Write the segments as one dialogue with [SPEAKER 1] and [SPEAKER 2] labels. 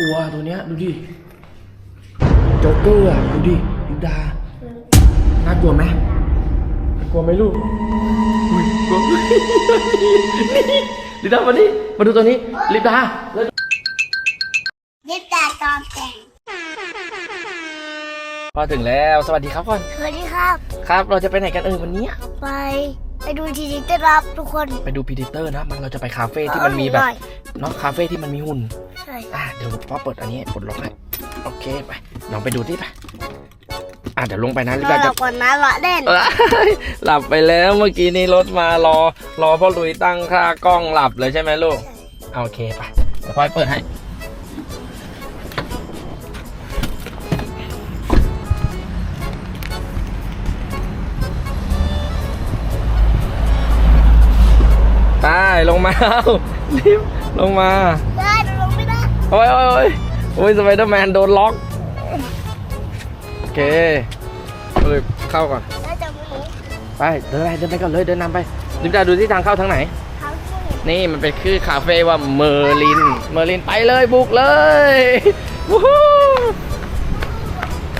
[SPEAKER 1] กลัวตัวเนี้ยดูดิโจ๊กเกอร์อะดูดิลิปดาน่ากลัวไหมน่ากลัวไหมลูกอุ้ยกลัวนี่ลิปดามาดิมาดูตัวนี้ลิปดาแล้ว
[SPEAKER 2] ยิบตาตอนแต่ง
[SPEAKER 1] พอถึงแล้วสวัสดีครับก่อน
[SPEAKER 2] สวัสดีครับ
[SPEAKER 1] ครับ เราจะไปไหนกันเออวันเนี้ย
[SPEAKER 2] ไป ไปดูทีดีต้อนรับทุกคน
[SPEAKER 1] ไปดูพีดิเตอร์นะ มันเราจะไปคาเฟ่ที่มันมีแบบ
[SPEAKER 2] อร่อย
[SPEAKER 1] เนาะคาเฟ่ที่มันมีหุ่น
[SPEAKER 2] ใช่
[SPEAKER 1] อะเดี๋ยวพ่อเปิดอันนี้ปลดล็อกให้โอเคไปลองไปดูที่ไปอะเดี๋ยวลงไปนะลิ
[SPEAKER 2] ร
[SPEAKER 1] ป
[SPEAKER 2] อ
[SPEAKER 1] ดา
[SPEAKER 2] เรา
[SPEAKER 1] จะ
[SPEAKER 2] ก่อนนะรอเล่น
[SPEAKER 1] เอ้ยหลับไปแล้วเมื่อกี้นี้รถมารอรอพ่อลุยตั้งค่ากล้องหลับเลยใช่ไหมลูกโอเคไปเดี๋ยวพ่อเปิดให้ ไปลงมาเอารีบลงมา
[SPEAKER 2] ได้เราลงไม่ได้
[SPEAKER 1] โอ้ยโอ้ยโอ้ยโอ้ยสไปเดอร์แมนโดนล็อก โอเคเลยเข้าก่อน
[SPEAKER 2] ได้จากมือหนู
[SPEAKER 1] ไปเดินไปเดินไปก่อนเลยเดินนำไปลิปดาดูที่ทางเข้าทางไหน
[SPEAKER 2] เท้าช่วย
[SPEAKER 1] นี่มันเป็นชื่อคาเฟ่ว่าเมอร์ลิน เมอร์ลินไปเลยบุกเลยวู้ฮู้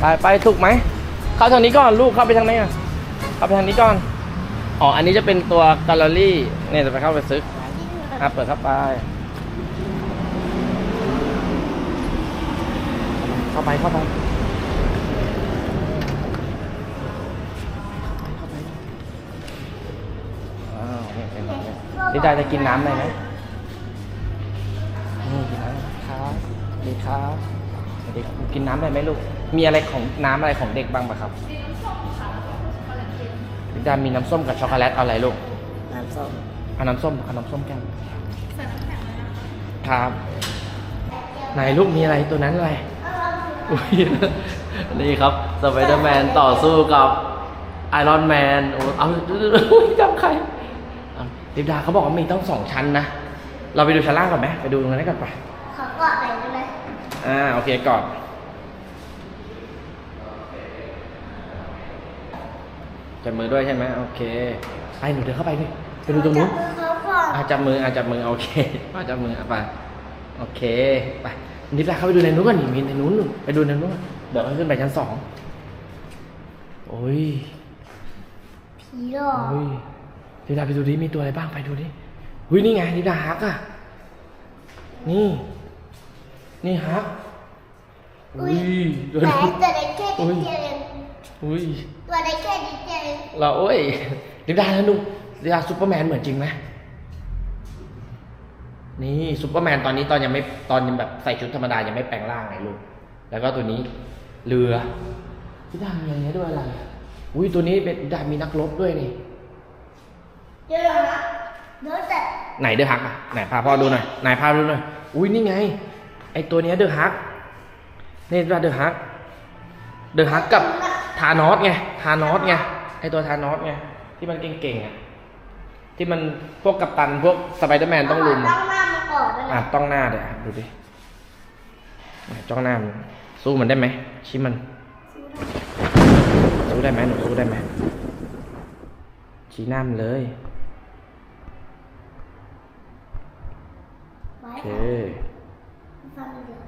[SPEAKER 1] ไปไปถูกไหม เข้าทางนี้ก่อนลูกเข้าไปทางไหนอะเข้าไปทางนี้ก่อน อ๋อ อันนี้จะเป็นตัวแกลเลอรี่ เนี่ยจะไปเข้าไปซื้ออะเปิดเข้าไป เข้าไปเข้าไปอ้าวนี่เป็นอย่างนี้ลิดาจะกินน้ำได้ไหมนี่กินน้ำครับดีครับเด็กกินน้ำได้ไหมลูก มีอะไรของน้ำอะไรของเด็กบ้างปะครับลิดามีน้ำส้มกับช็อกโกแลตเอาอะไรลูก
[SPEAKER 2] น้ำส้ม
[SPEAKER 1] เอาน้ำส้มเอาน้ำส้มแก้วครับ ไหนลูกมีอะไรตัวนั้นอะไรอุ๊ยนี่ครับสไปเดอร์แมนต่อสู้กับไอรอนแมนโอ้เอาจับใครเอาลิปดาเขาบอกว่ามีต้องสองชั้นนะ เราไปดูชั้นล่างก่อนไหมไปดูตรงนั้นก่อนไป
[SPEAKER 2] ขอกอดหน่อยได้ไหม
[SPEAKER 1] อ่าโอเคก่อนจับมือด้วยใช่ไหมโอเค ไปหนูเดินเข้าไปดิไป ดูตรงนู้น
[SPEAKER 2] จับมือเขาก่อน
[SPEAKER 1] อาจับมืออาจับมือโอเคอาจับมืออะไปโอเคไปนิดละเข้าไปดูในนู้นก่อนนี่มีในนู้นนู่นไปดูในนู้นก่อนเดี๋ยวค่อยขึ้นไปชั้นสองโอ้ย
[SPEAKER 2] ผีหลอก
[SPEAKER 1] โอ้ยนิดาไปดูดิมีตัวอะไรบ้างไปดูดิหุ้ยนี่ไงนิดาฮักอะนี่ นี่ฮักอุ้ยเดี๋ยว
[SPEAKER 2] แต่
[SPEAKER 1] ดู
[SPEAKER 2] ตัวได้แค่นิดเดียวเอง
[SPEAKER 1] อุ้ย
[SPEAKER 2] ตัวได้แค่นิดเดียวเอง
[SPEAKER 1] เราโอ้ยนิดาแล้วดู นิดาซูเปอร์แมนเหมือนจริงไหมนี่ซูเปอร์แมนตอนนี้ตอนยังไม่ตอนยังแบบใส่ชุดธรรมดายังไม่แปลงร่างไงลูก แล้วก็ตัวนี้เรือนิดามีอะไรเงี้ยด้วยอะไรอะอุ้ยตัวนี้เป็นนิดามีนักรบด้วยนี่
[SPEAKER 2] เดี๋ยวนะเดี๋ยวแต่
[SPEAKER 1] ไหนเดอะฮักอะไหนพาพ่อดูหน่อยไหนพาดูหน่อยอุ้ยนี่ไง ไอตัวเนี้ยเดอะฮักนี่ว่าเดอะฮักเดอะฮักกับทานอสไงทานอสไงไอตัวทานอสไงที่มันเก่งๆอะ ที่มันพวกกัปตันพวกสไปเดอร์แมนต้องลุม
[SPEAKER 2] ต้องหน้ามาก่อนด้วย
[SPEAKER 1] อะ
[SPEAKER 2] นะ
[SPEAKER 1] ต้องหน้าเดี๋ยวอะดูดิไหนจ้องหน้ามันสู้มันได้ไหมชี้มัน สู้ได้ไหมหนูสู้ได้ไหมชี้หน้ามันเลย
[SPEAKER 2] ไว้
[SPEAKER 1] โอเค
[SPEAKER 2] ฟันเหลือง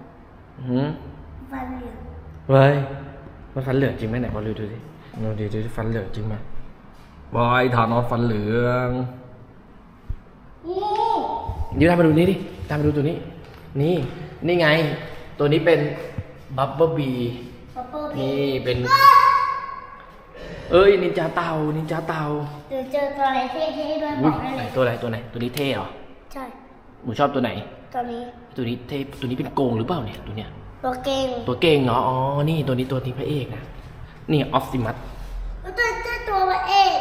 [SPEAKER 1] หืม
[SPEAKER 2] ฟันเหลือง
[SPEAKER 1] เว้ยมันฟันเหลืองจริงไหมไหนบอลดูดูดิดูดิดูดิฟันเหลืองจริงไหมบอยถอนอสฟันเหลือง
[SPEAKER 2] นี่
[SPEAKER 1] นี่ตามมาดูนี่ดิ ตามมาดูตัวนี้ นี่ นี่ไง ตัวนี้เป็นบับเบิลบี
[SPEAKER 2] ปัปเปอร์พี
[SPEAKER 1] นี่เป็น เอ้ย นินจาเต่า นินจาเต่า
[SPEAKER 2] เดี๋ยวเจอตัวอะไรเท่ๆด้วยบ
[SPEAKER 1] อุ้
[SPEAKER 2] อยกได้
[SPEAKER 1] ไห
[SPEAKER 2] เล
[SPEAKER 1] น
[SPEAKER 2] ย
[SPEAKER 1] ตัวอะไรตัวไหน ตัวนี้เท่เหรอ
[SPEAKER 2] ใช่
[SPEAKER 1] หนูชอบตัวไหน
[SPEAKER 2] ตัวนี้
[SPEAKER 1] ตัวนี้เท่ ตัวนี้เป็นโกงหรือเปล่าเนี่ย ตัวเนี้ย
[SPEAKER 2] ตัวเก่ง
[SPEAKER 1] ตัวเก่งเหรอ อ๋อ นี่ตัวนี้ตัวที่พระเอกนะ นี่ออฟติมัส
[SPEAKER 2] ตัวเจ้าตัวพระเอก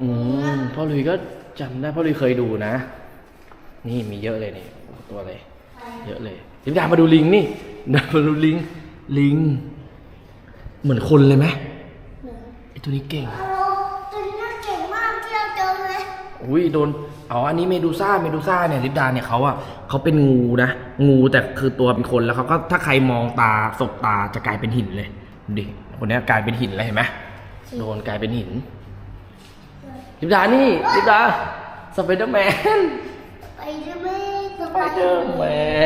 [SPEAKER 1] อืมพ่อลุยก็ จำได้พ่อลุยเคยดูนะ นี่มีเยอะเลยเนี่ยตัวอะไรเยอะเลยทิมดามาดูลิงนี่ดามาดูลิงลิง เหมือนคนเลยไหม
[SPEAKER 2] หนึ่ง
[SPEAKER 1] ไอตัวนี้เก่ง
[SPEAKER 2] ฮัลโหลตัวนี้น่าเก่งมากที่เราเจอเลย
[SPEAKER 1] อุ้ยโดนอ๋ออันนี้เมดูซ่าเมดูซ่าเนี่ยลิปดาเนี่ยเขาอะเขาเป็นงูนะ งูแต่คือตัวเป็นคนแล้วเขาก็ถ้าใครมองตาสบตาจะกลายเป็นหินเลยดูดิคนเนี้ยกลายเป็นหินเลยเห็นไหมโดนกลายเป็นหิน ลิปดานี่ลิปดาสไปเดอร์แมน
[SPEAKER 2] ไปใช่ไหมตัว
[SPEAKER 1] ไปเดอร์แม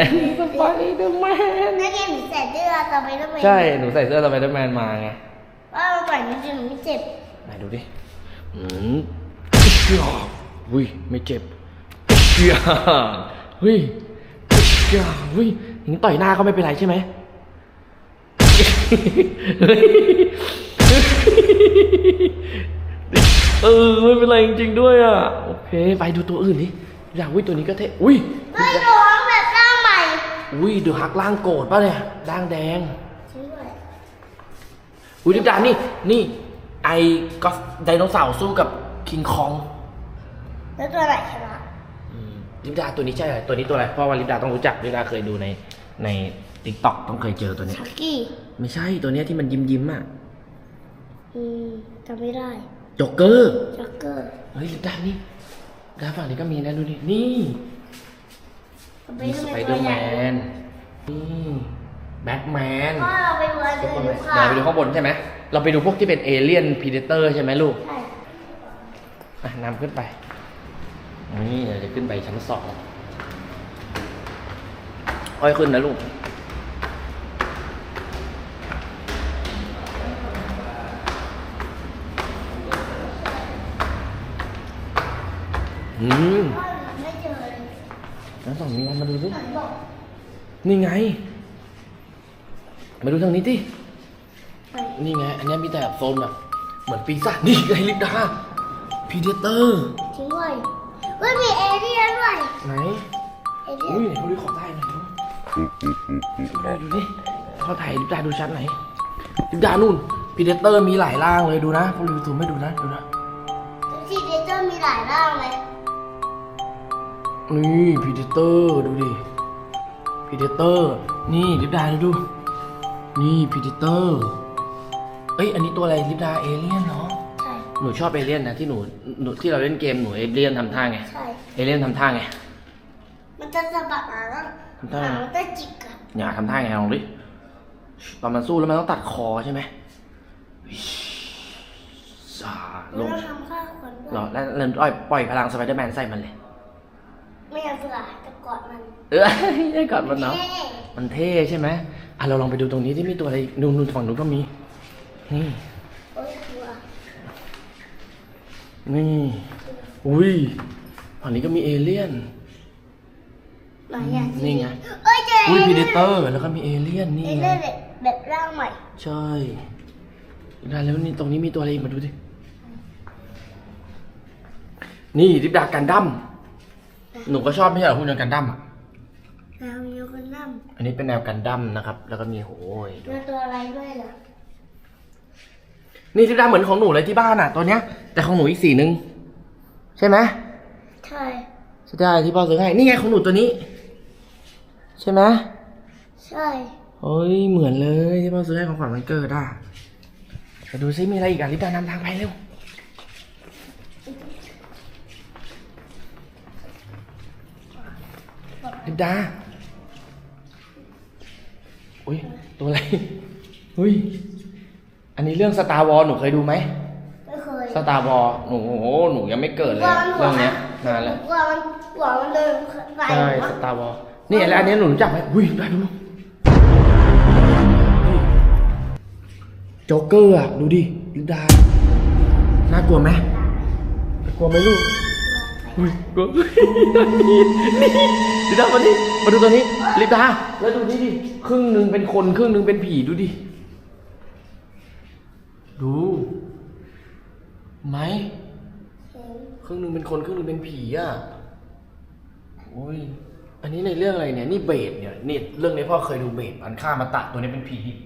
[SPEAKER 1] นสไปเดอร์แมน
[SPEAKER 2] นั่นไงหนูใส่เสื้อสไปเดอร์แมน
[SPEAKER 1] ใช่หนูใส่เสื้อสไปเดอร์แมนมาไง
[SPEAKER 2] ว่าเราต่อยนิดนึงหนูไม่เจ็บ
[SPEAKER 1] ไหนดูดิอืมเชี่ยอุ้ยไม่เจ็บเชี่ยเฮ้ยเชี่ยเฮ้ยอย่างนี้ต่อยหน้าก็ไม่เป็นไรใช่ไหม เฮ้ยเออไม่เป็นไรจริงๆด้วยอะโอเค ไปดูตัวอื่นดิอยากวิตัวนี้ก็เท่อุ้ย
[SPEAKER 2] เฮ้ยหนูร้องแบบหน้าใหม่
[SPEAKER 1] อุ้ยดูฮักล่างโกรธป่ะเนี่ยล่างแดง
[SPEAKER 2] จริงด้วย
[SPEAKER 1] อุ้ยดิบดานี่นี่ไอ้ก็ไดโนเสาร์สู้กับคิงคอง
[SPEAKER 2] แล้วตัวไหนชนะ
[SPEAKER 1] อืมลิปดาตัวนี้ใช่เหรอตัวนี้ตัวอะไรเพราะว่าลิปดาต้องรู้จักลิปดาเคยดูในในติ๊กต็อกต้องเคยเจอตัวเนี้ย
[SPEAKER 2] ชักกี้
[SPEAKER 1] ไม่ใช่ตัวเนี้ยที่มันยิ้มยิ้มๆอะ
[SPEAKER 2] อืมจำไม่ได้
[SPEAKER 1] จ็อกเกอร์
[SPEAKER 2] จ็อกเกอร์
[SPEAKER 1] เฮ้ยลิปดานี่ดาฝั่งนี้ก็มีนะดูนี่นี่
[SPEAKER 2] สไป
[SPEAKER 1] มี
[SPEAKER 2] เดอ
[SPEAKER 1] ส
[SPEAKER 2] ร์แม
[SPEAKER 1] ไป
[SPEAKER 2] น
[SPEAKER 1] เด
[SPEAKER 2] ตั
[SPEAKER 1] อ
[SPEAKER 2] ว
[SPEAKER 1] ร์
[SPEAKER 2] ให
[SPEAKER 1] แม
[SPEAKER 2] ญ่
[SPEAKER 1] นนี่แบทแมน
[SPEAKER 2] พ่อเราไปดูอัน
[SPEAKER 1] ซุป
[SPEAKER 2] อื่
[SPEAKER 1] เปอนร์แมน
[SPEAKER 2] ค่ะ
[SPEAKER 1] เดี๋ยวไปดูข้างบนใช่ไหมเราไปดูพวกที่เป็นเอเลี่ยนพีเดเตอร์ใช่ไหมลูก
[SPEAKER 2] ใช่
[SPEAKER 1] อะนำขึ้นไปนี่เดี๋ยวจะขึ้นไปชั้นสองอ้อยขึ้นนะลูก อืม
[SPEAKER 2] พ่อหนูไม่เจอเลย
[SPEAKER 1] ชั้นสองมีอะไรมาดูสิ
[SPEAKER 2] หนูบอก
[SPEAKER 1] นี่ไง มาดูทางนี้ที่
[SPEAKER 2] ไป
[SPEAKER 1] นี่ไง อันเนี้ยมีแต่โซนแบบเหมือนปีศาจนี่ไงลิปดาพีเดเตอร์
[SPEAKER 2] จริงด้วยเฮ้ยมีเอเลี่ยนด้วย
[SPEAKER 1] ไหน
[SPEAKER 2] เอเลี่ย
[SPEAKER 1] อุ้
[SPEAKER 2] น
[SPEAKER 1] ยไหนเขาดูขอใต้หน่อยดูได้ดูดิเขาถ่ายลิปดาดูชัดไหนลิปดานู่นพีเดเตอร์มีหลายร่างเลยดูนะเขารีวิวซูมไม่ดูนะดูนะ
[SPEAKER 2] ซีเดเตอร์มีหลายร่างเลย
[SPEAKER 1] นี่พีเดเตอร์ดูดิพีเดเตอร์ นี่ลิปดาดู นี่พีเดเตอร์เอ้ยอันนี้ตัวอะไรลิปดาเอเลี่ยนเนาะ
[SPEAKER 2] ใช่
[SPEAKER 1] หนูชอบเอเลี่ยนนะที่หนูหนูที่เราเล่นเกมหนูเอเลี่ยนทำท่าไง
[SPEAKER 2] ใช่
[SPEAKER 1] เอเลี่ยนทำท่าไง
[SPEAKER 2] มันจะสะบัดหางแล้ว
[SPEAKER 1] ทำท่า
[SPEAKER 2] หาง
[SPEAKER 1] ไง
[SPEAKER 2] มันจะจิกอะ
[SPEAKER 1] อย่าทำท่าไงลองดิตอนมันสู้แล้วมันต้องตัดคอใช่ไหมสาล
[SPEAKER 2] มัน
[SPEAKER 1] ง
[SPEAKER 2] ต้องทำข้าวคนด้ว
[SPEAKER 1] เหรอยแล้วแล้วอ้อยปล่อยพลังสไปเดอร์แมนใส่มันเลย
[SPEAKER 2] ไม่อยากเสือจะกอดมัน
[SPEAKER 1] เออได้ก่อนมันเนาะ
[SPEAKER 2] ท่
[SPEAKER 1] มันเท่ใช่ไหมอะเราลองไปดูตรงนี้ที่มีตัวอะไรอีกนู่นนู่นฝั่งนู้นก็มี นี่
[SPEAKER 2] โอ้ยกลัว
[SPEAKER 1] นี่ อุ้ยฝั่งนี้ก็มีเอเลี่ยน
[SPEAKER 2] ไหนอะ
[SPEAKER 1] นี่ไง
[SPEAKER 2] เอ้ยเจอ
[SPEAKER 1] อุ้ยพี
[SPEAKER 2] เอ
[SPEAKER 1] เด
[SPEAKER 2] เลี่ยน
[SPEAKER 1] เตอร์แล้วก็มีเอเลี่ยน
[SPEAKER 2] เอ
[SPEAKER 1] นี่
[SPEAKER 2] เลี่ยน
[SPEAKER 1] ไง
[SPEAKER 2] แบบแบบร่างใหม่
[SPEAKER 1] ใช่ได้แล้วนี่ตรงนี้มีตัวอะไรอีกมาดูดิ นี่ดิบดากันดั้ม หนูก็ชอบไม่ใช่เหรอพวกแนวกันดั้มอะ
[SPEAKER 2] แล้วมีคนนั่ง
[SPEAKER 1] อันนี้เป็นแนวกันดั้มนะครับ แล้วก็มีโอ้ยดู
[SPEAKER 2] มีตัวอะไรด้วยเหรอ
[SPEAKER 1] นี่ดิบดาเหมือนของหนูเลยที่บ้านอะตัวเนี้ย แต่ของหนูอีกสีหนึ่งใช่ไหม
[SPEAKER 2] ใช่
[SPEAKER 1] ใช่ได้ที่พ่อซื้อให้นี่ไงของหนูตัวนี้ ใช่ไหม
[SPEAKER 2] ใช่
[SPEAKER 1] เฮ้ยเหมือนเลยที่พ่อซื้อให้ของขวัญวันเกิดอะไปดูซิมีอะไรอีกอะลิบดานำทางไปเร็ว ลิบดา อุ้ย ตัวอะไร อุ้ย อันนี้เรื่องสตาร์วอลหนูเคยดูไหม
[SPEAKER 2] ไม่เคย
[SPEAKER 1] สตาร์วอลหนูโอ้โหหนูยังไม่เกิดเลยอะเรื่องเนี้ยนานแล้ว
[SPEAKER 2] หัวมันหัวมันเดินไป
[SPEAKER 1] ใช่
[SPEAKER 2] หัว
[SPEAKER 1] สตาร์วอลนี่แล้วอันนี้หนูรู้จักไหมอุ้ยได้ดูโจ๊กเกอร์อะดูดิลิดา น่ากลัวไหมน่ากลัวไหมลูก อุ้ยกลัวนี่ลิดามาดิมาดูตัวนี้ลิดาแล้วดูนี่ดิครึ่งหนึ่งเป็นคนครึ่งหนึ่งเป็นผีดูดิ ดูไหม
[SPEAKER 2] เห็น
[SPEAKER 1] ครึ่งหนึ่งเป็นคนครึ่งหนึ่งเป็นผีอะโอ้ยอันนี้ในเรื่องอะไรเนี่ย นี่เบสเนี่ยนี่เรื่องนี้พ่อเคยดูเบสอันฆ่ามาตะตัวนี้เป็นผี
[SPEAKER 2] เห็น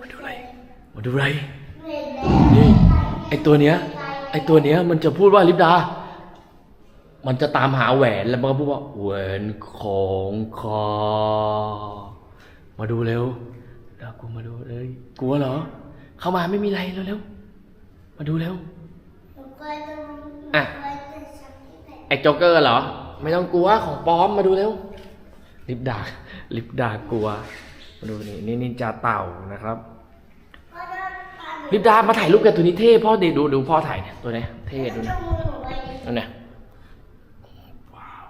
[SPEAKER 1] มาดูอะไรมาดูอะไร
[SPEAKER 2] เห็ นี่
[SPEAKER 1] ไอตัวเนี้ย ไอตัวเนี้ยมันจะพูดว่าลิปดา มันจะตามหาแหวนแล้วมันก็พูดว่าแหวนของคอ มาดูเร็วดากูมาดูเลยกลัวเหรอ เข้ามาไม่มีอะไรเร็วๆมาดูเร็วอะไอ้โจ๊กเกอร์เหรอ ไม่ต้องกลัวของปลอมมาดูเร็วลิปดาลิปดากลัว มาดูนี่นี่นินจาเต่านะครับ ลิปดามาถ่ายรูปกับตัวนี้เท่พ่อดีดูดูพ่อถ่ายเนี่ยตัวเนี้ยเท่ดู
[SPEAKER 2] เจ้า
[SPEAKER 1] นะ
[SPEAKER 2] มือหนูไว้ดิ
[SPEAKER 1] นั่นเนี่ยว้าว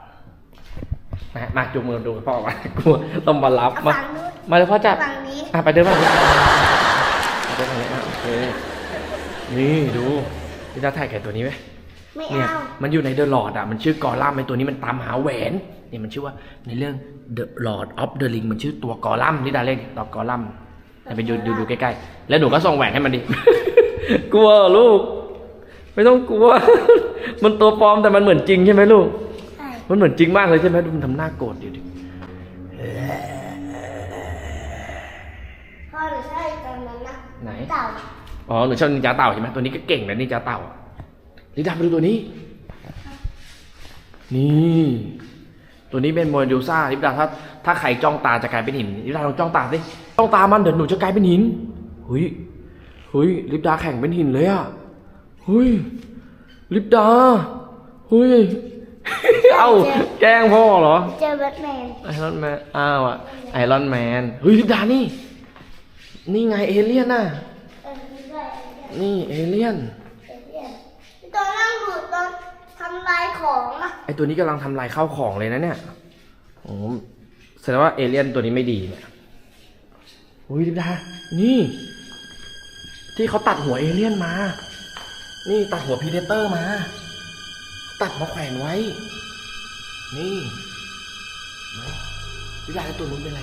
[SPEAKER 1] มามาจูงมือดูกับพ่อมากลัวต้องมารับมา
[SPEAKER 2] ฝั่งนู้น
[SPEAKER 1] มาเลยพ่อจับ
[SPEAKER 2] ฝั่งนี้
[SPEAKER 1] อะไปเดินมาไปเดินมาเลยอะโอเคนี่ดูลิปดาถ่ายแก่ตัวนี้ไหม
[SPEAKER 2] ไม่
[SPEAKER 1] เนี่ย
[SPEAKER 2] เอา
[SPEAKER 1] มันอยู่ในเดอะลอดอะมันชื่อกอลัมน์ไอตัวนี้มันตามหาแหวนเนี่ยมันชื่อว่าในเรื่อง The Lord of the Ring มันชื่อตัวกอลัมน์นี่ดาเล่นตัวกอลัมน์เนี่ย ไปดูดูดูใกล้ๆ แล้วหนูก็ส่งแหวนให้มันดิ กลัวเหรอลูก ไม่ต้องกลัว มันตัวปลอมแต่มันเหมือนจริงใช่ไหมลูก
[SPEAKER 2] ใช่
[SPEAKER 1] มันเหมือนจริงมากเลยใช่ไหมดูมันทำหน้าโกรธดิดิ
[SPEAKER 2] พ่อหนูใช่ตอนนั้นนะ
[SPEAKER 1] ไหน
[SPEAKER 2] เต่า
[SPEAKER 1] อ๋อหนูชอบนินจาเต่าใช่ไหมตัวนี้ก็เก่งนะนินจาเต่าลิดาไปดูตัวนี้ นี่ ตัวนี้เป็นโมเดลซ่าลิปดาถ้าถ้าใครจ้องตาจะกลายเป็นหินลิปดาลองจ้องตาสิ จ้องตามันเดี๋ยวหนูจะกลายเป็นหินเฮ้ยเฮ้ยลิปดาแข่งเป็นหินเลยอะเฮ้ยลิปดาเฮ้ยเอ้าแกล้งพ่อเหรอ
[SPEAKER 2] เจอแบทแมน
[SPEAKER 1] ไอรอนแมนอ้าวอะไอรอนแมนเฮ้ยลิปดานี่ นี่ไงเอเลี่ยนน่ะ
[SPEAKER 2] เออมีด้วย
[SPEAKER 1] นี่เอเลี่ยน
[SPEAKER 2] เอเลี่ยนตอนนั่งดูตอนทำลายของอะ
[SPEAKER 1] ไอตัวนี้กำลังทำลายข้าวของเลยนะเนี่ยโอ้แสดงว่าเอเลี่ยนตัวนี้ไม่ดีเนี่ย อุ้ยลิปดา นี่ ที่เขาตัดหัวเอเลี่ยนมา นี่ตัดหัวพีเดเตอร์มา ตัดมาแขวนไว้ นี่เห็นไหมลิปดาแล้วตัวนู้นเป็นอะไร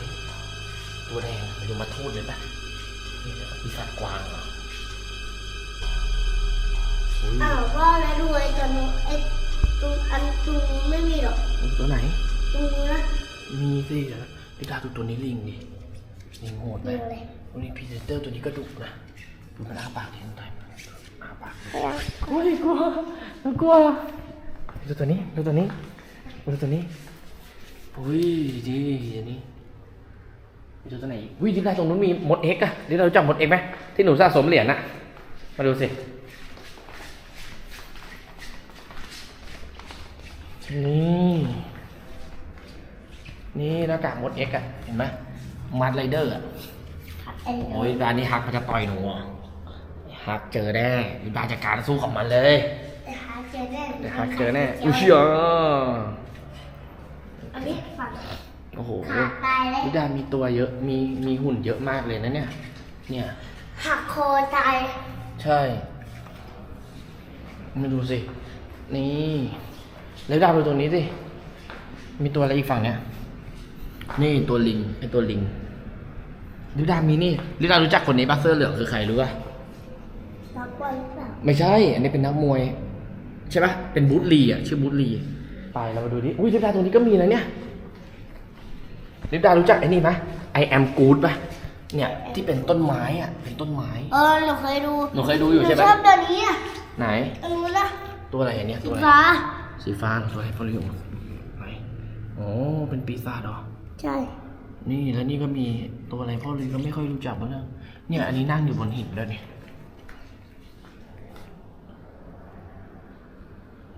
[SPEAKER 1] ตัวแดงมันอยู่มาทูดเลยปะนี่นะปีศาจกวางเหรออุ้ย
[SPEAKER 2] อ้าวพ่อแล้วดูไอ้ตัวนู้นไอ้ตรงอันตรงนู้นไม่มีหรอก
[SPEAKER 1] ตัวไหน
[SPEAKER 2] ตรงนู้นนะ
[SPEAKER 1] มีสิเดี๋ยวนะลิดาดูตัวนี้ลิงดิ ลิงโหดไหม
[SPEAKER 2] ลิงอะไร
[SPEAKER 1] ตัวนี้พรีเซนเตอร์ตัวนี้ก็ดุนะดูมันอ้าปากดิมันไทยอ้าปากโอ้ยกลัวกลัวดูตัวนี้ดูตัวนี้ดูตัวนี้อุ้ยดีอันนี้ดูตัวไหนอีกอุ้ยลิดาตรงนู้นมีมดเอ็กอะลิดารู้จักมดเอ็กไหมที่หนูสะสมเหรียญน่ะ มาดูสินี่นี่หน้ากากมดเอ็กอะเห็นไหม มัดไรเดอร์อะ
[SPEAKER 2] ไอ้
[SPEAKER 1] โอ้ยดานนี้ฮักมันจะต่อยหนูอะฮักเจอแน่วิบาจัดการสู้ของมันเลย
[SPEAKER 2] ไอ้หาเจอแน่
[SPEAKER 1] เดี๋ยวฮักเจอแน่อุ้ยเชีย
[SPEAKER 2] อันนี้ฝัง
[SPEAKER 1] โอ้โห
[SPEAKER 2] ขาดตายเลย
[SPEAKER 1] วิดามีตัวเยอะมีมีหุ่นเยอะมากเลยนะเนี่ย เนี่ย
[SPEAKER 2] หักคอตาย
[SPEAKER 1] ใช่มาดูสิ นี่ แล้วดาวดูตัวนี้สิ มีตัวอะไรอีกฝั่งเนี้ย นี่ตัวลิงไอตัวลิงลิดามีนี่ลิดารู้จักคนนี้ปะเสื้อเหลืองคือใครรู้ปะ
[SPEAKER 2] รักบอลหรือเปล่า
[SPEAKER 1] ไม่ใช่ อันนี้เป็นนักมวย ใช่ปะเป็นบูธลีอะชื่อบูธลีไปเรามาดูดิอุ้ยลิปดาตัวนี้ก็มีนะเนี่ยลิปดารู้จักไอ้นี่ไหมไอแอมกูดปะเนี่ยที่เป็นต้นไม้อะเป็นต้นไม้
[SPEAKER 2] เออหนูเคยดู
[SPEAKER 1] หนูเคยดูอยู่ใช่ไหม
[SPEAKER 2] นูชอบตัวนี้อะ
[SPEAKER 1] ไหน
[SPEAKER 2] ตัวนู้นละ
[SPEAKER 1] ตัวอะไรอันเนี้ย
[SPEAKER 2] สี
[SPEAKER 1] ตัวอะไร
[SPEAKER 2] ฟ้า
[SPEAKER 1] สีฟ้าเหรอตัวอะไรฟอริโอไหนโอ้เป็นปีศาจเหรอ
[SPEAKER 2] ใช่
[SPEAKER 1] นี่แล้วนี่ก็มีตัวอะไรพ่อเลยก็ไม่ค่อยรู้จักบ้างนะเนี่ย อันนี้นั่งอยู่บนหินด้วยนี่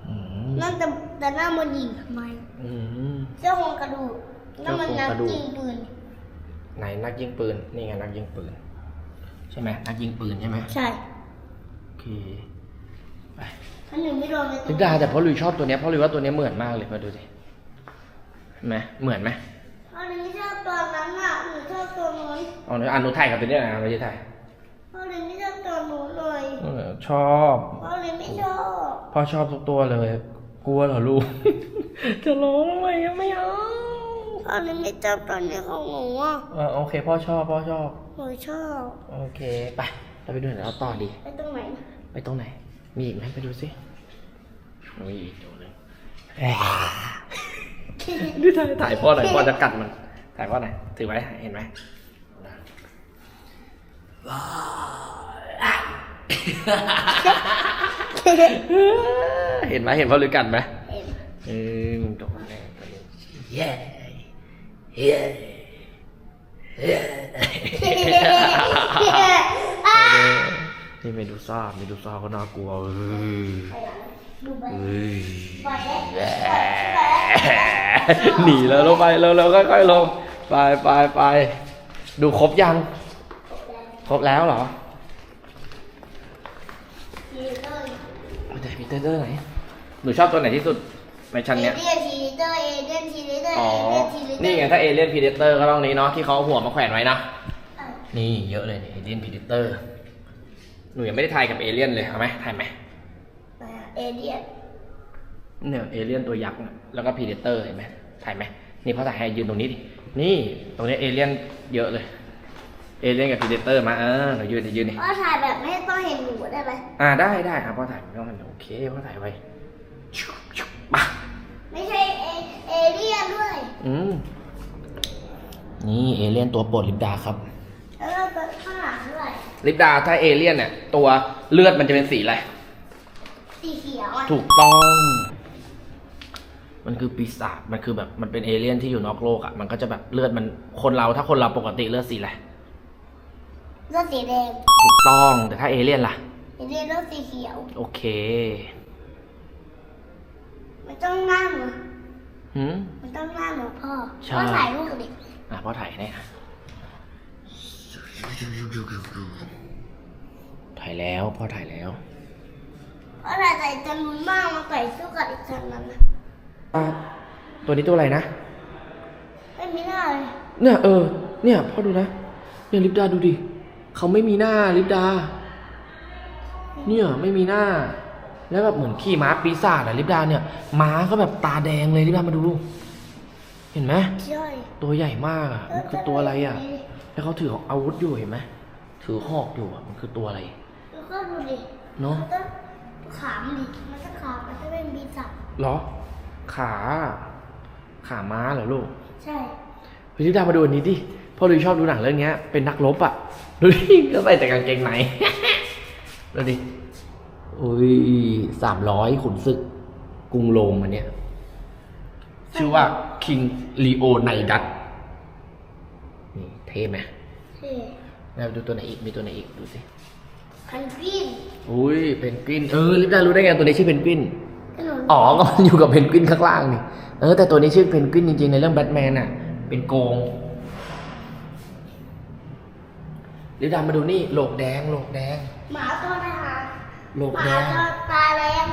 [SPEAKER 1] อืม
[SPEAKER 2] นั่นแต่แต่หน้ามันยิงทำไม
[SPEAKER 1] อืม
[SPEAKER 2] เสื้อโครงกระดูกนั่นมัน
[SPEAKER 1] เสื้อโครงกระดูก
[SPEAKER 2] น้ำยิงปืน
[SPEAKER 1] ไหนนักยิงปืน นี่ไงนักยิงปืน ใช่ไหมนักยิงปืนใช่ไหม
[SPEAKER 2] ใช่
[SPEAKER 1] โอเคไป
[SPEAKER 2] ถ้าหนูไม่โดนเลย
[SPEAKER 1] ลิปดาแต่พ่อลุยชอบตัวเนี้ยพ่อลุยว่าตัวเนี้ยเหมือนมากเลยมาดูสิเห็นไหมเหมือนไหม
[SPEAKER 2] พ่อ หนูไม่ชอบตัวนั้นอะหนูชอบตัวนู้น
[SPEAKER 1] อ๋อเดี๋ยวอ่านหนูถ่ายกับตัวเนี้ยนะไม่ใช่ถ่าย
[SPEAKER 2] พ่อหนูไม่ชอบตัวนู้นเลย
[SPEAKER 1] เออชอบ
[SPEAKER 2] พ่อหนูไม่ชอบ
[SPEAKER 1] พ่อชอบทุกตัวเลย กลัวเหรอลูก จะร้องทำไมอะไม่เอา
[SPEAKER 2] พ่อหนูไม่ชอบตัวนี้ของหนูอะ
[SPEAKER 1] เออโอเค พ่อชอบพ่อชอบ
[SPEAKER 2] หนูชอบ
[SPEAKER 1] โอเคไปเราไปดูไหนเราต่อดี
[SPEAKER 2] ไปตรงไหน
[SPEAKER 1] ไปตรงไหน มีอีกไหมไปดูสิมีอีกตัวหนึง นี่ถ่ายถ่ายพ่อหน่อยพ่อจะกัดมัน ถ่ายพ่อหน่อยถือไว้เห็นไหมเห็นไหมเห็นพ่อหรือกัดไหม
[SPEAKER 2] เอ็ม
[SPEAKER 1] เออมึงโดนแน่ตัวนี้เย้เย้เย้นี่เมดูซ่าเมดูซ่าก็น่ากลัวเออ หนีแล้วลงไปแล้วๆค่อยๆลงไปไปไปดูครบยัง ครบแล้วเหรอเดอร์วมีเตอร์ไหนหนูชอบตัวไหนที่สุดในชั้นเนี้ย
[SPEAKER 2] เอเลียนพีเดอร์อ๋อนี่
[SPEAKER 1] ไงถ้าเอเลียนพีเดเตอร์ก็ต้องนี้เนาะที่เขาหัวมาแขวนไว้นะนี่เยอะเลยเอเลียนพีเดเตอร์หนูยังไม่ได้ถ่ายกับเอเลียนเลยเอาไหมถ่ายไหม
[SPEAKER 2] เอเลียน
[SPEAKER 1] เนี่ยเอเลียนตัวยักษ์น่ะแล้วก็พีเดเตอร์เห็นไหมถ่ายไหมนี่พ่อถ่ายให้ยืนตรงนี้ดินี่ตรงนี้เอเลียนเยอะเลย เอเลียนกับพีเดเตอร์มาเออหนูยืนดิยืนดิ
[SPEAKER 2] พ่อถ่ายแบบไม่ต้องเห็นหนูได้ไหม
[SPEAKER 1] อ่าได้ได้ครับพ่อถ่ายไม่ต้องมันโอเคพ่อถ่ายไว้ชุบชุบมา
[SPEAKER 2] ไม่ใช่เอเอเลียนด้วย
[SPEAKER 1] อืมนี่เอเลียนตัวโปรดลิปดาครับ
[SPEAKER 2] แล้วก็ข้างหลังด้วย
[SPEAKER 1] ลิปดาถ้าเอเลียนเนี่ยตัวเลือดมันจะเป็นสีอะไร
[SPEAKER 2] สีเขียวอะ
[SPEAKER 1] ถูกต้อง มันคือปีศาจมันคือแบบมันเป็นเอเลี่ยนที่อยู่นอกโลกอะ่ะ มันก็จะแบบเลือดมันคนเราถ้าคนเราปกติเลือดสีอะไร
[SPEAKER 2] เลือดสีแดง
[SPEAKER 1] ถูกต้องแต่ถ้าเอเลี่ยนล่ะ
[SPEAKER 2] เอเลียนเลือดสีเขียว
[SPEAKER 1] โอเค
[SPEAKER 2] มันต้องหน้าเหมือน
[SPEAKER 1] หืม
[SPEAKER 2] มันต้องหน้าเหมือนพ่อ
[SPEAKER 1] ใช่
[SPEAKER 2] พ่อถ่ายรูปดิ
[SPEAKER 1] อะพ่อถ่ายให้นะถ่ายแล้วพ่อถ่ายแล้ว
[SPEAKER 2] พ่อถ่ายใส่จำนวนมากมาใส่สู้กับอีกชั้นนั้นนะ
[SPEAKER 1] อะตัวนี้ตัวอะไรนะ
[SPEAKER 2] ไม่มีหน้าเลย
[SPEAKER 1] เนี่ยเออ เนี่ยพ่อดูนะ เนี่ยลิปดาดูดิเขาไม่มีหน้าลิปดา เนี่ยไม่มีหน้า แล้วแบบเหมือนขี่ม้าปีศาจอะลิปดาเนี่ยม้าก็แบบตาแดงเลยลิปดามาดู เห็นไหม
[SPEAKER 2] ใช่
[SPEAKER 1] ตัวใหญ่มากอะมันคือตัวอะไรอะแล้วเขาถืออาวุธอยู่เห็นไหมถือหอกอยู่อะมันคือตัวอะไร
[SPEAKER 2] แล้วก็ดูดิ
[SPEAKER 1] เนาะ
[SPEAKER 2] มันต้อง ขามดิมันจะขามมันจะเป็นบีจับ
[SPEAKER 1] เหรอ ขา ขาม้าเหรอลูก
[SPEAKER 2] ใช่
[SPEAKER 1] เฮ้ยลิปดามาดูอันนี้ดิพ่อลุยชอบดูหนังเรื่องเนี้ย เป็นนักรบอะดูดิ ก็ใส่แต่กางเกงใน ดูดิ อุ้ยสามร้อยขุนศึก กรุงโรมอันเนี้ย ชื่อว่าคิงลีโอไนดัตนี่เท่ไหม
[SPEAKER 2] ใช่
[SPEAKER 1] แล้วดูตัวไหนอีก มีตัวไหนอีก ดูสิ
[SPEAKER 2] คันกวิน
[SPEAKER 1] อุ้ยเพนกวินเออลิปดารู้ได้ไงตัวนี้ชื่อเพนกวิน
[SPEAKER 2] ขนม
[SPEAKER 1] อ๋อ ก็มันอยู่กับเพนกวินข้างล่างนี่ เออ แต่ตัวนี้ชื่อเพนกวินจริงๆ ในเรื่องแบทแมนอะ เป็นโกงลิปดามาดูนี่โหลกแดงโหลกแดง
[SPEAKER 2] หมาตัวทหาร
[SPEAKER 1] โหลก
[SPEAKER 2] ห
[SPEAKER 1] แด
[SPEAKER 2] มางตัวตาแดง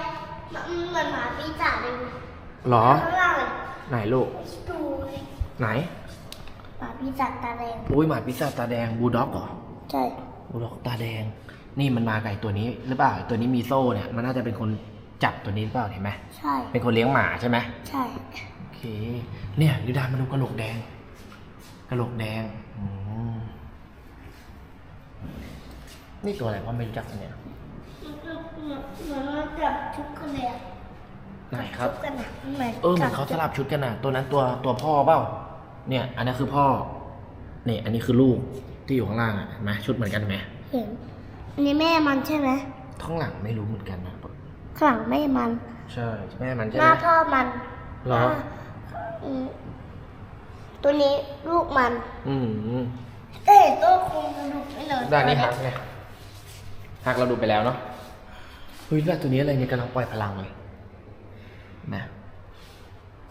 [SPEAKER 2] มันเหมือนหมาปีศาจเลย
[SPEAKER 1] เหรอ
[SPEAKER 2] ข้างล่างเลย
[SPEAKER 1] ไหนลูก
[SPEAKER 2] ดูเลย
[SPEAKER 1] ไหน
[SPEAKER 2] หมาปีศาจตาแดง
[SPEAKER 1] อุ้ยหมาพิซซ่าจตาแดงบูลด็อกเหรอ
[SPEAKER 2] ใช่
[SPEAKER 1] บูลด็อกตาแดง นี่มันมาไก่ตัวนี้หรือเปล่าตัวนี้มีโซ่เนี่ยมันน่าจะเป็นคนจับตัวนี้หรือเปล่าเห็นไหม
[SPEAKER 2] ใช่
[SPEAKER 1] เป็นคนเลี้ยงหมาใช่ไหม
[SPEAKER 2] ใช่
[SPEAKER 1] โอเค เนี่ยลิปดามาดูกระโหลกแดงกระโหลกแดงอืมนี่ตัวอะไรวะไม่รู้จักอันเนี่ย
[SPEAKER 2] เหมือนเหมือนมันจับชุบกันเลยอะ
[SPEAKER 1] ไหนครับ
[SPEAKER 2] ชุกันอะเหมือน
[SPEAKER 1] เออเหมือนเขาสลับชุดกันน่ะ ตัวนั้นตัวตัวพ่อเปล่า เนี่ย อันนี้คือพ่อ เนี่ย อันนี้คือลูกที่อยู่ข้างล่างอะเห็นไหมชุดเหมือนกันไหม
[SPEAKER 2] เห็น อันนี้แม่มันใช่ไหม
[SPEAKER 1] ข้างหลังไม่รู้เหมือนกันนะ
[SPEAKER 2] ข้างหลังแม่มัน
[SPEAKER 1] ใช่แม่มันใช่
[SPEAKER 2] ห
[SPEAKER 1] ไหม
[SPEAKER 2] น้าพ่อมัน
[SPEAKER 1] เหรอ
[SPEAKER 2] น้าอืมตัวนี้ลูกมัน
[SPEAKER 1] อืม
[SPEAKER 2] ก็เห็นตัวโครงกระดูกไม่เลย
[SPEAKER 1] ด้านนี้ฮักไงฮักเราดูไปแล้วเนาะเฮ้ยแล้วตัวนี้อะไรเนี่ยกำลังปล่อยพลังเลยนะ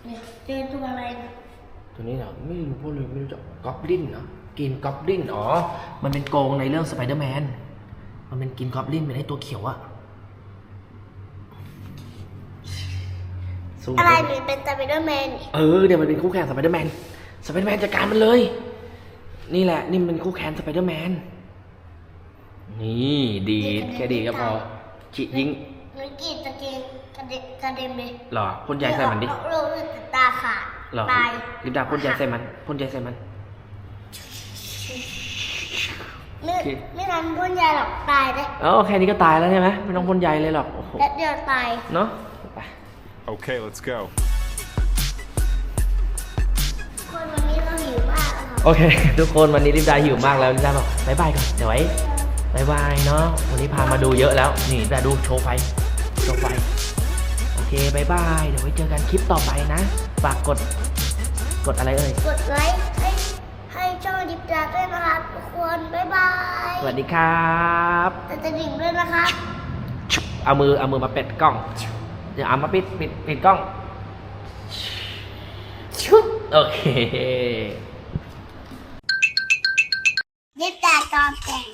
[SPEAKER 2] เนี่ยเจอตัวอะไรนะ
[SPEAKER 1] ตัวนี้เหรอไม่รู้พวกเลยไม่รู้จักก๊อบลินเนาะกินก๊อบลินอ๋อมันเป็นโกงในเรื่องสไปเดอร์แมน มันเป็นกินก๊อบลินเป็นไอ้ตัวเขียวอะสู้
[SPEAKER 2] อะไร
[SPEAKER 1] ด้
[SPEAKER 2] หรือเป็นสไปเดอร์แมน
[SPEAKER 1] เออเดี๋ยวมันเป็นคู่แข่งสไปเดอร์แมนสไปเดอร์แมนจัดการมันเลย นี่แหละ นี่มันเป็นคู่แข่งสไปเดอร์แมนนี่ดีดแค่ดีก็พอจิยิง
[SPEAKER 2] หนูกรีดตะเกียงกระเด็นกระเด็นเลย
[SPEAKER 1] หรอพ่นใยใส่มันดิ
[SPEAKER 2] โลกเลยตาขาด
[SPEAKER 1] หรอ
[SPEAKER 2] ตาย
[SPEAKER 1] ลิปดาพ่นใยใส่มันพ่นใยใส่มัน
[SPEAKER 2] ไม่
[SPEAKER 1] โอเค
[SPEAKER 2] ไม่ทันพ่นยาหรอกตายเลย
[SPEAKER 1] เออแค่นี้ก็ตายแล้วใช่ไหมไม่ต้องพ่นใยเลยหรอกโอ้โห
[SPEAKER 2] แป๊บเดียวตาย
[SPEAKER 1] เนาะไป
[SPEAKER 3] Okay, let's go.
[SPEAKER 2] คนวันนี้เราหิวมากอะค่ะ
[SPEAKER 1] โอเค ทุกคนวันนี้ลิปดาหิวมากแล้วลิปดาบอกบายบายก่อนเดี๋ยวไว้บายบายเนาะวันนี้พามาดูเยอะแล้ว นี่ลิปดาดูโชว์ไฟโชว์ไฟโอเคบายบายเดี๋ยวไว้เจอกันคลิปต่อไปนะฝากกด กดอะไรเอ่ย
[SPEAKER 2] กดไลค์ให้ให้ช่อง ดิบดาด้วยนะคะทุกคน บ๊ายบาย
[SPEAKER 1] สวัสดีครับ
[SPEAKER 2] แต่จะดิ่งด้วยนะคะ
[SPEAKER 1] เอามือเอามือมาปิดกล้อง เดี๋ยวเอามาปิดปิดปิดกล้อง ชุบโอเค
[SPEAKER 2] ดิบดาตอนแต่ง